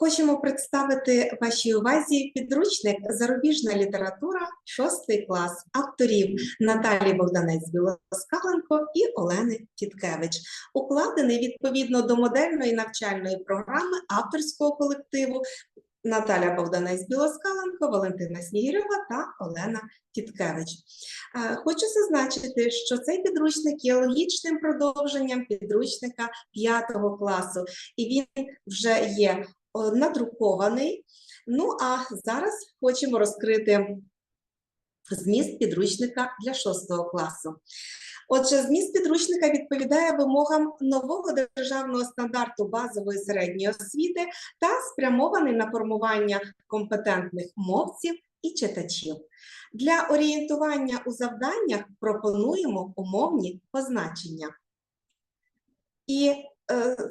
Хочемо представити вашій увазі підручник Зарубіжна література, шостий клас авторів Наталії Богданець Білоскаленко і Олени Тіткевич, укладений відповідно до модельної навчальної програми авторського колективу Наталя Богданець Білоскаленко, Валентина Снігірьова та Олена Тіткевич. Е, Хочу зазначити, що цей підручник є логічним продовженням підручника 5 класу, і він вже є надрукований. Ну а зараз хочемо розкрити зміст підручника для 6 класу. Отже, зміст підручника відповідає вимогам нового державного стандарту базової середньої освіти та спрямований на формування компетентних мовців і читачів. Для орієнтування у завданнях пропонуємо умовні позначення. І е,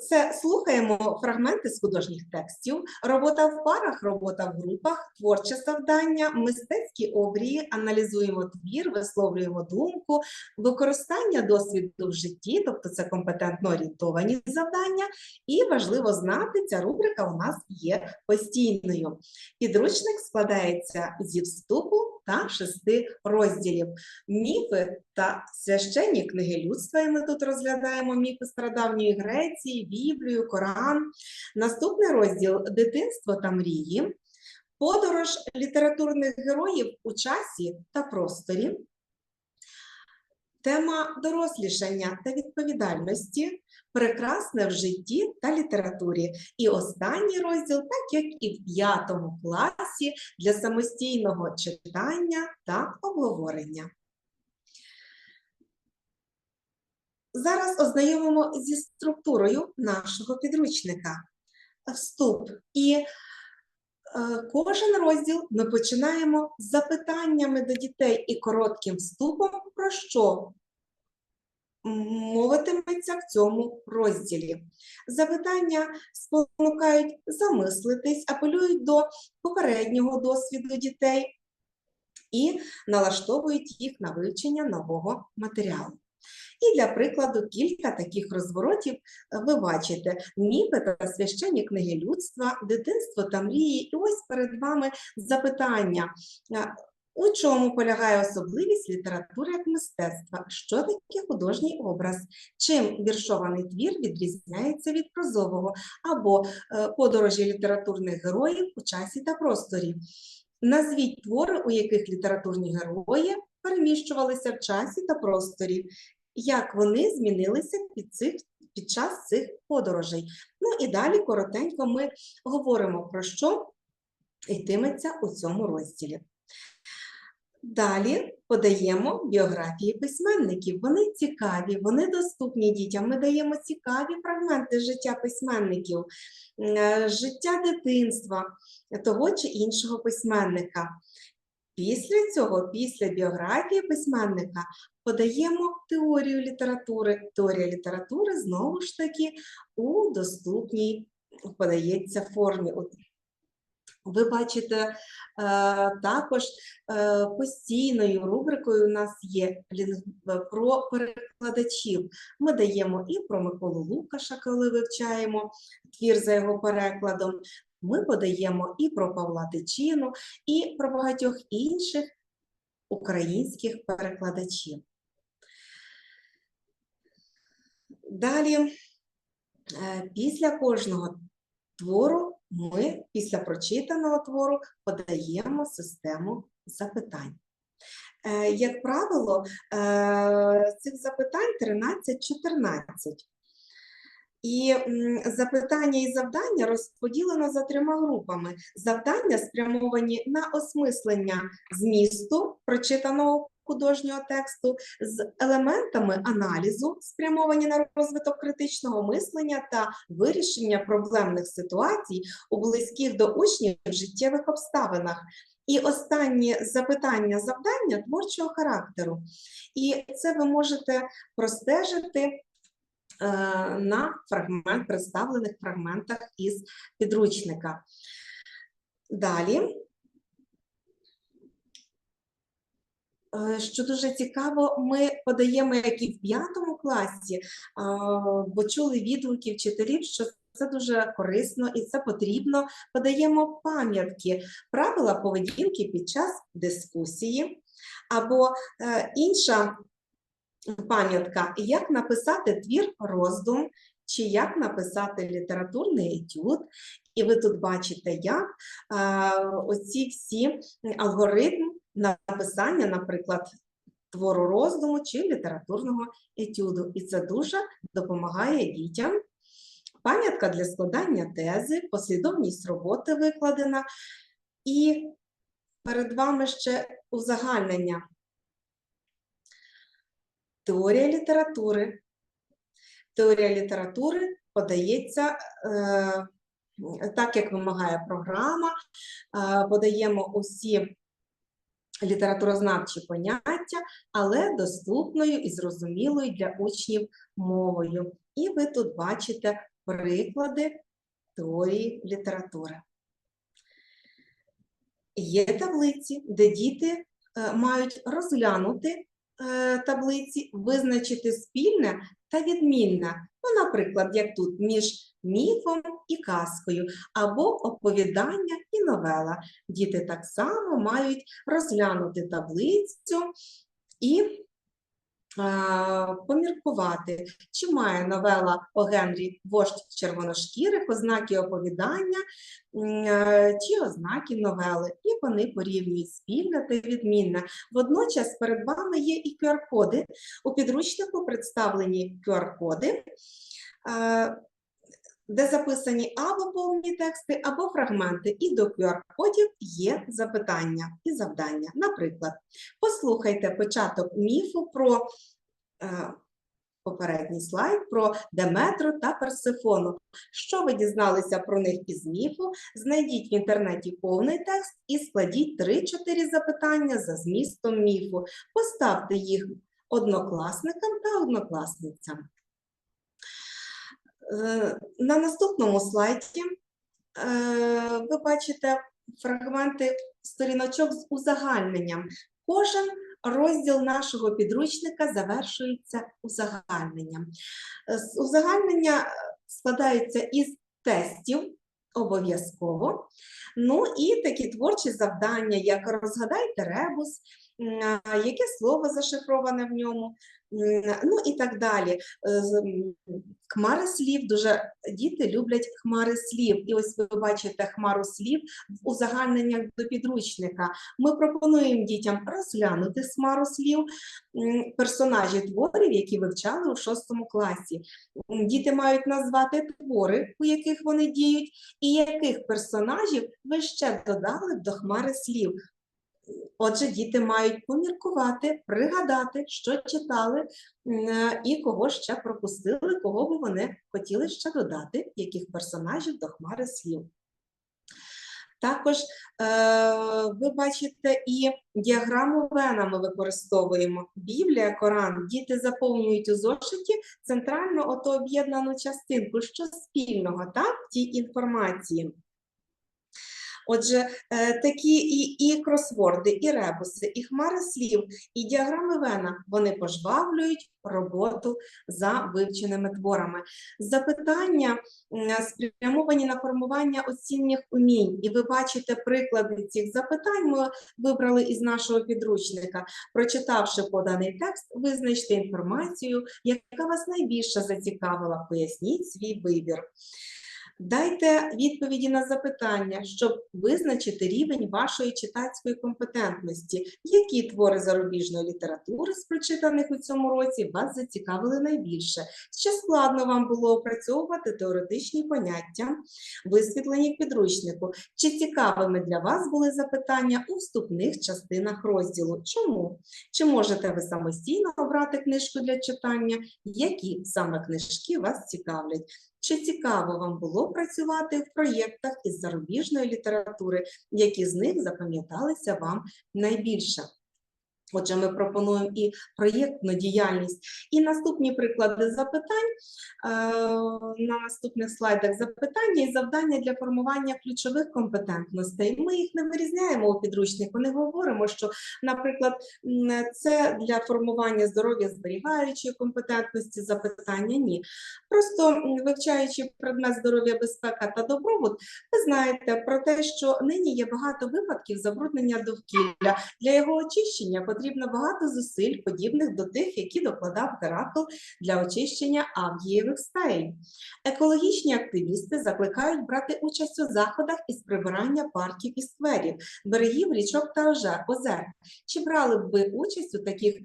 це слухаємо фрагменти з художніх текстів, робота в парах, робота в групах, творче завдання, мистецькі обрії, аналізуємо твір, висловлюємо думку, використання досвіду в житті, тобто це компетентно орієнтовані завдання, і важливо знати, ця рубрика у нас є постійною. Підручник складається зі вступу та шести розділів. Міфи та священні книги людства. І ми тут розглядаємо міфи стародавньої Греції, Біблію, Коран. Наступний розділ дитинство та мрії, подорож літературних героїв у часі та просторі. Тема дорослішання та відповідальності, прекрасне в житті та літературі. І останній розділ, так як і в п'ятому класі, для самостійного читання та обговорення. Зараз ознайомимо зі структурою нашого підручника. Вступ. І кожен розділ ми починаємо з запитаннями до дітей і коротким вступом, про що мовитиметься в цьому розділі. Запитання спонукають замислитись, апелюють до попереднього досвіду дітей і налаштовують їх на вивчення нового матеріалу. І для прикладу кілька таких розворотів е, ви бачите: міфи та священні книги людства, дитинство та мрії. І ось перед вами запитання. е, У чому полягає особливість літератури як мистецтва? Що таке художній образ? Чим віршований твір відрізняється від прозового або е, подорожі літературних героїв у часі та просторі? Назвіть твори, у яких літературні герої переміщувалися в часі та просторі як вони змінилися під, цих, під час цих подорожей. Ну і далі коротенько ми говоримо про що йтиметься у цьому розділі. Далі подаємо біографії письменників. Вони цікаві, вони доступні дітям. Ми даємо цікаві фрагменти життя письменників, е, життя дитинства того чи іншого письменника. Після цього, після біографії письменника, подаємо теорію літератури. Теорія літератури знову ж таки у доступній подається формі. Ви бачите, е, також е, постійною рубрикою у нас є про перекладачів. Ми даємо і про Миколу Лукаша, коли вивчаємо твір за його перекладом. Ми подаємо і про Павла Тичину, і про багатьох інших українських перекладачів. Далі, е, після кожного твору, ми після прочитаного твору подаємо систему запитань. Е, Як правило, е, цих запитань 13-14. І запитання і завдання розподілено за трьома групами. Завдання спрямовані на осмислення змісту прочитаного художнього тексту з елементами аналізу, спрямовані на розвиток критичного мислення та вирішення проблемних ситуацій у близьких до учнів життєвих обставинах. І останнє запитання завдання творчого характеру. І це ви можете простежити на фрагмент, представлених фрагментах із підручника. Далі. Е, Що дуже цікаво, ми подаємо, як і в п'ятому класі, бо чули відгуки вчителів, що це дуже корисно і це потрібно. Подаємо пам'ятки, правила поведінки під час дискусії, або е, інша пам'ятка, як написати твір роздум, чи як написати літературний етюд. І ви тут бачите, як оці всі алгоритм написання, наприклад, твору роздуму чи літературного етюду. І це дуже допомагає дітям. Пам'ятка для складання тези, послідовність роботи викладена. І перед вами ще узагальнення. Теорія літератури. Теорія літератури подається е, так, як вимагає програма, е, подаємо усі літературознавчі поняття, але доступною і зрозумілою для учнів мовою. І ви тут бачите приклади теорії літератури. Є таблиці, де діти е, мають розглянути таблиці, визначити спільне та відмінне. Ну, наприклад, як тут між міфом і казкою, або оповідання і новела. Діти так само мають розглянути таблицю і поміркувати, чи має новела о Генрі вождь червоношкірих, ознаки оповідання, е, чи ознаки новели. І вони порівнюють спільне та відмінне. Водночас перед вами є і QR-коди. У підручнику представлені QR-коди. Де записані або повні тексти, або фрагменти, і до QR-кодів є запитання і завдання. Наприклад, послухайте початок міфу про е, попередній слайд про Деметру та Персифону. Що ви дізналися про них із міфу? Знайдіть в інтернеті повний текст і складіть 3-4 запитання за змістом міфу. Поставте їх однокласникам та однокласницям. Е, На наступному слайді е, ви бачите фрагменти сторіночок з узагальненням. Кожен розділ нашого підручника завершується узагальненням. Е, Узагальнення складаються із тестів обов'язково. Ну і такі творчі завдання, як розгадайте ребус, яке слово зашифроване в ньому, ну і так далі. М, Хмари слів, дуже діти люблять хмари слів. І ось ви бачите хмару слів в узагальненнях до підручника. Ми пропонуємо дітям розглянути хмару слів м, персонажів творів, які вивчали у шостому класі. Діти мають назвати твори, у яких вони діють, і яких персонажів ви ще додали до хмари слів. Отже, діти мають поміркувати, пригадати, що читали е, і кого ще пропустили, кого би вони хотіли ще додати, яких персонажів до хмари слів. Також е, ви бачите і діаграму Вена ми використовуємо. Біблія, Коран, діти заповнюють у зошиті центрально ото об'єднану частинку, що спільного так, в тій інформації. Отже, е, такі і, і кросворди, і ребуси, і хмари слів, і діаграми Вена вони пожвавлюють роботу за вивченими творами. Запитання спрямовані на формування оцінних умінь, і ви бачите приклади цих запитань. Ми вибрали із нашого підручника. Прочитавши поданий текст, визначте інформацію, яка вас найбільше зацікавила. Поясніть свій вибір. Дайте відповіді на запитання, щоб визначити рівень вашої читацької компетентності. Які твори зарубіжної літератури з прочитаних у цьому році вас зацікавили найбільше? Чи складно вам було опрацьовувати теоретичні поняття, висвітлені в підручнику? Чи цікавими для вас були запитання у вступних частинах розділу? Чому? Чи можете ви самостійно обрати книжку для читання? Які саме книжки вас цікавлять? Чи цікаво вам було працювати в проєктах із зарубіжної літератури, які з них запам'яталися вам найбільше? Отже, ми пропонуємо і проєктну діяльність. І наступні приклади запитань е, на наступних слайдах запитання і завдання для формування ключових компетентностей. Ми їх не вирізняємо у підручнику, не говоримо, що, наприклад, це для формування здоров'я зберігаючої компетентності запитання. Ні. Просто вивчаючи предмет здоров'я, безпека та добробут, ви знаєте про те, що нині є багато випадків забруднення довкілля. Для його очищення потрібно багато зусиль, подібних до тих, які докладав Геракл для очищення Авгієвих стаїв. Екологічні активісти закликають брати участь у заходах із прибирання парків і скверів, берегів, річок та озер. Чи брали б ви участь у таких е,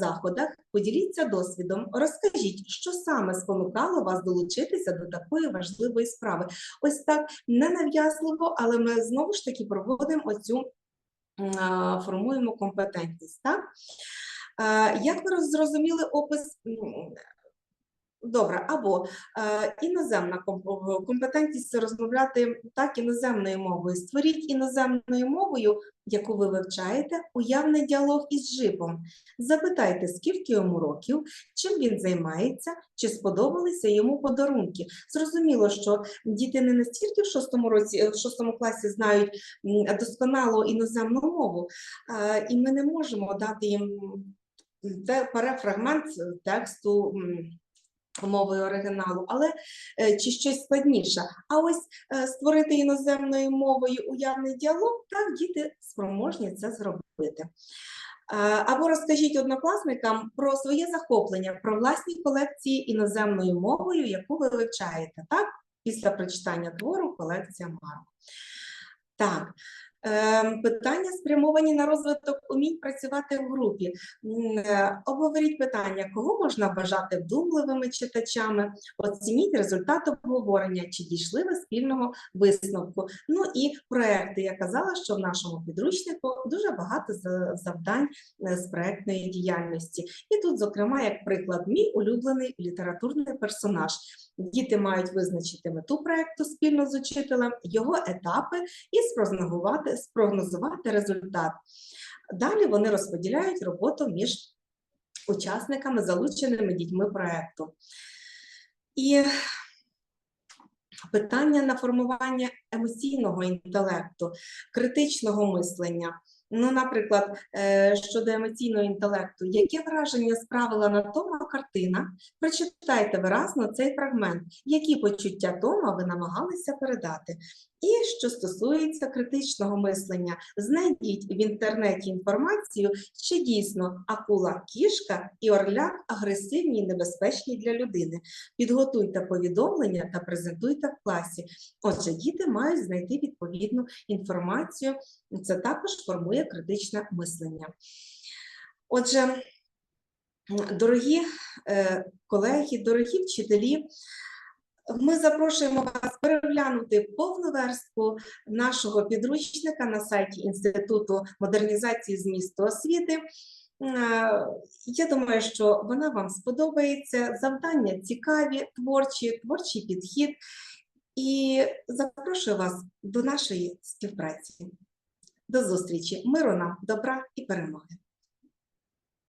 заходах? Поділіться досвідом, розкажіть, що саме спонукало вас долучитися до такої важливої справи. Ось так ненав'язливо, але ми знову ж таки проводимо оцю формуємо компетентність. Так? Е, Як ви зрозуміли опис? Добре, або е, іноземна ком- компетентність розмовляти так іноземною мовою. Створіть іноземною мовою, яку ви вивчаєте, уявний діалог із жипом. Запитайте, скільки йому років, чим він займається, чи сподобалися йому подарунки. Зрозуміло, що діти не настільки в шостому році, в шостому класі знають досконало іноземну мову, е, і ми не можемо дати їм те перефрагмент тексту. Мовою оригіналу, але е, чи щось складніше. А ось е, створити іноземною мовою уявний діалог, так діти спроможні це зробити. Е, Або розкажіть однокласникам про своє захоплення, про власні колекції іноземною мовою, яку ви вивчаєте, так? Після прочитання твору колекція Марок. Так, питання спрямовані на розвиток умінь працювати в групі. Е, Обговоріть питання, кого можна вважати вдумливими читачами, оцініть результат обговорення, чи дійшли ви спільного висновку. Ну і проекти. Я казала, що в нашому підручнику дуже багато за- завдань е, з проектної діяльності. І тут, зокрема, як приклад, мій улюблений літературний персонаж. Діти мають визначити мету проекту спільно з учителем, його етапи і спрогнозувати, спрогнозувати результат. Далі вони розподіляють роботу між учасниками, залученими дітьми проекту. І питання на формування емоційного інтелекту, критичного мислення. Ну, наприклад, е, щодо емоційного інтелекту, яке враження справила на Тома картина? Прочитайте виразно цей фрагмент, які почуття Тома ви намагалися передати. І що стосується критичного мислення, знайдіть в інтернеті інформацію, чи дійсно акула кішка і орляк агресивні і небезпечні для людини. Підготуйте повідомлення та презентуйте в класі. Отже, діти мають знайти відповідну інформацію. Це також формує критичне мислення. Отже, дорогі е, колеги, дорогі вчителі, ми запрошуємо вас переглянути повну верстку нашого підручника на сайті Інституту модернізації змісту освіти. Е, Я думаю, що вона вам сподобається. Завдання цікаві, творчі, творчий підхід. І запрошую вас до нашої співпраці. До зустрічі, миру нам, добра і перемоги.